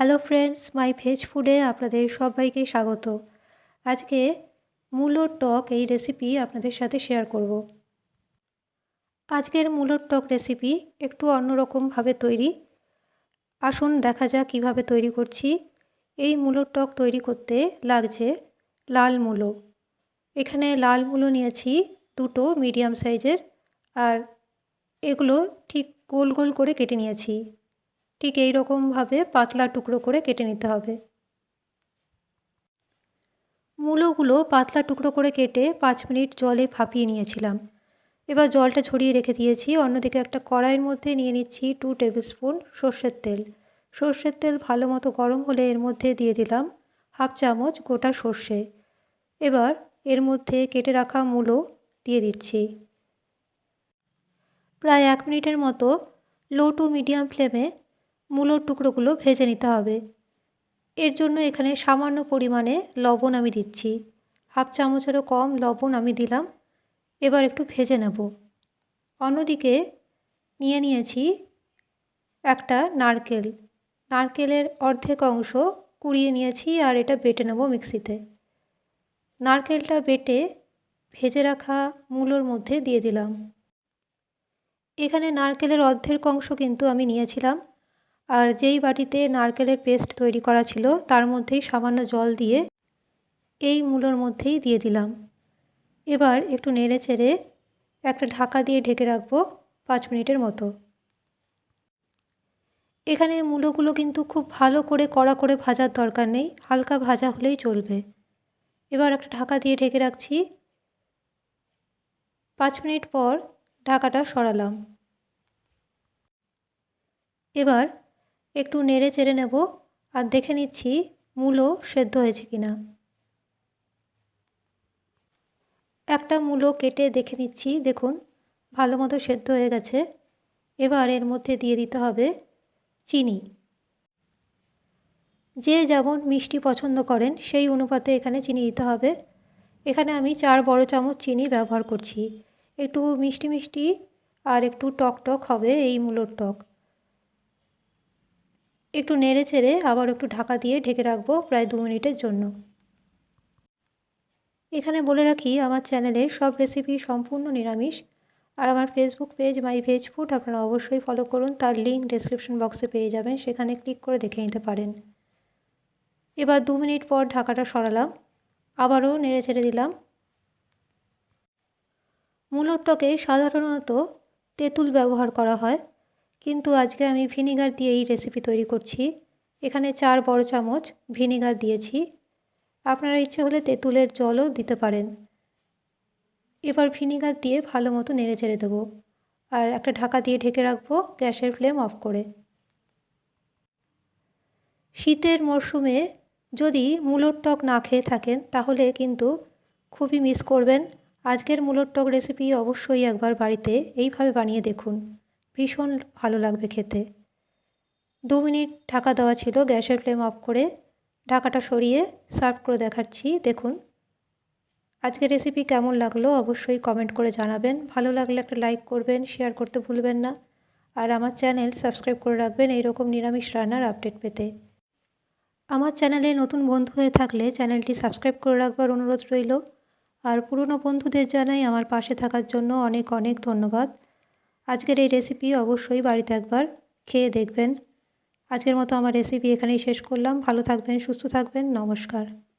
Hello friends মাই veg ফুডে আপনাদের সবাইকে স্বাগত। আজকে মূলোর টক এই রেসিপি আপনাদের সাথে শেয়ার করব। আজকের মূলোর টক রেসিপি একটু অন্যরকমভাবে তৈরি। আসুন দেখা যাক কীভাবে তৈরি করছি। এই মূলোর টক তৈরি করতে লাগছে লাল মূলো। এখানে লাল মূলো নিয়েছি দুটো মিডিয়াম সাইজের আর এগুলো ঠিক গোল গোল করে কেটে নিয়েছি। ঠিক এই রকমভাবে পাতলা টুকরো করে কেটে নিতে হবে। মূলোগুলো পাতলা টুকরো করে কেটে পাঁচ মিনিট জলে ভাপিয়ে নিয়েছিলাম। এবার জলটা ছড়িয়ে রেখে দিয়েছি। অন্যদিকে একটা কড়াইয়ের মধ্যে নিয়ে নিচ্ছি টু টেবিল স্পুন সর্ষের তেল। সর্ষের তেল ভালো মতো গরম হলে এর মধ্যে দিয়ে দিলাম হাফ চামচ গোটা সর্ষে। এবার এর মধ্যে কেটে রাখা মূলো দিয়ে দিচ্ছি। প্রায় এক মিনিটের মতো লো টু মিডিয়াম ফ্লেমে মূলোর টুকরোগুলো ভেজে নিতে হবে। এর জন্য এখানে সামান্য পরিমাণে লবণ আমি দিচ্ছি। হাফ চামচেরও কম লবণ আমি দিলাম। এবার একটু ভেজে নেব। অন্যদিকে নিয়ে নিয়েছি একটা নারকেল। নারকেলের অর্ধেক অংশ কুড়িয়ে নিয়েছি আর এটা বেটে নেব মিক্সিতে। নারকেলটা বেটে ভেজে রাখা মূলোর মধ্যে দিয়ে দিলাম। এখানে নারকেলের অর্ধেক অংশ কিন্তু আমি নিয়েছিলাম। আর যেই বাটিতে নারকেলের পেস্ট তৈরি করা ছিল, তার মধ্যেই সামান্য জল দিয়ে এই মূলোর মধ্যেই দিয়ে দিলাম। এবার একটু নেড়ে চেড়ে একটা ঢাকা দিয়ে ঢেকে রাখব পাঁচ মিনিটের মতো। এখানে মূলোগুলো কিন্তু খুব ভালো করে কড়া করে ভাজার দরকার নেই, হালকা ভাজা হলেই চলবে। এবার একটা ঢাকা দিয়ে ঢেকে রাখছি। পাঁচ মিনিট পর ঢাকাটা সরালাম। এবার একটু নেড়ে চেড়ে নেব আর দেখে নিচ্ছি মূলো সেদ্ধ হয়েছে কি না একটা মূলো কেটে দেখে নিচ্ছি, দেখুন, ভালো মতো সেদ্ধ হয়ে গেছে। এবার এর মধ্যে দিয়ে দিতে হবে চিনি। যে যেমন মিষ্টি পছন্দ করেন, সেই অনুপাতে এখানে চিনি দিতে হবে। এখানে আমি চার বড় চামচ চিনি ব্যবহার করছি। একটু মিষ্টি মিষ্টি আর একটু টক টক হবে এই মূলোর টক। একটু নেড়ে চেড়ে আবার একটু ঢাকা দিয়ে ঢেকে রাখব প্রায় দু মিনিটের জন্য। এখানে বলে রাখি, আমার চ্যানেলে সব রেসিপি সম্পূর্ণ নিরামিষ। আর আমার Facebook page my veg food আপনারা অবশ্যই ফলো করুন। তার লিঙ্ক ডিসক্রিপশন বক্সে পেয়ে যাবেন, সেখানে ক্লিক করে দেখে নিতে পারেন। এবার দু মিনিট পর ঢাকাটা সরালাম। আবারও নেড়ে ছেড়ে দিলাম। মূলোর টকে সাধারণত তেঁতুল ব্যবহার করা হয়। কিন্তু আজকে আমি ভিনিগার দিয়ে এই রেসিপি তৈরি করছি। এখানে চার বড় চামচ ভিনিগার দিয়েছি। আপনারা ইচ্ছে হলে তেঁতুলের জলও দিতে পারেন। এবার ভিনিগার দিয়ে ভালো মতো নেড়ে চেড়ে দেবো। আর একটা ঢাকা দিয়ে ঢেকে রাখব গ্যাসের ফ্লেম অফ করে। শীতের মরশুমে যদি মূলোর টক না খেয়ে থাকেন, তাহলে কিন্তু খুবই মিস করবেন। আজকের মূলোর টক রেসিপি অবশ্যই একবার বাড়িতে এইভাবে বানিয়ে দেখুন। ভীষণ ভালো লাগবে খেতে। দু মিনিট ঢাকা দেওয়া ছিল, গ্যাসের ফ্লেম অফ করে ঢাকাটা সরিয়ে সার্ভ করে দেখাচ্ছি, দেখুন। আজকে রেসিপি কেমন লাগল অবশ্যই কমেন্ট করে জানাবেন। ভালো লাগলে একটা লাইক করবেন, শেয়ার করতে ভুলবেন না। আর আমার চ্যানেল সাবস্ক্রাইব করে রাখবেন এইরকম নিরামিষ রান্নার আপডেট পেতে। আমার চ্যানেলে নতুন বন্ধু হয়ে থাকলে চ্যানেলটি সাবস্ক্রাইব করে রাখবার অনুরোধ রইল। আর পুরনো বন্ধুদের জানাই আমার পাশে থাকার জন্য অনেক অনেক ধন্যবাদ। আজকের এই রেসিপি অবশ্যই বাড়িতে একবার খেয়ে দেখবেন। আজকের মতো আমার রেসিপি এখানেই শেষ করলাম। ভালো থাকবেন, সুস্থ থাকবেন। নমস্কার।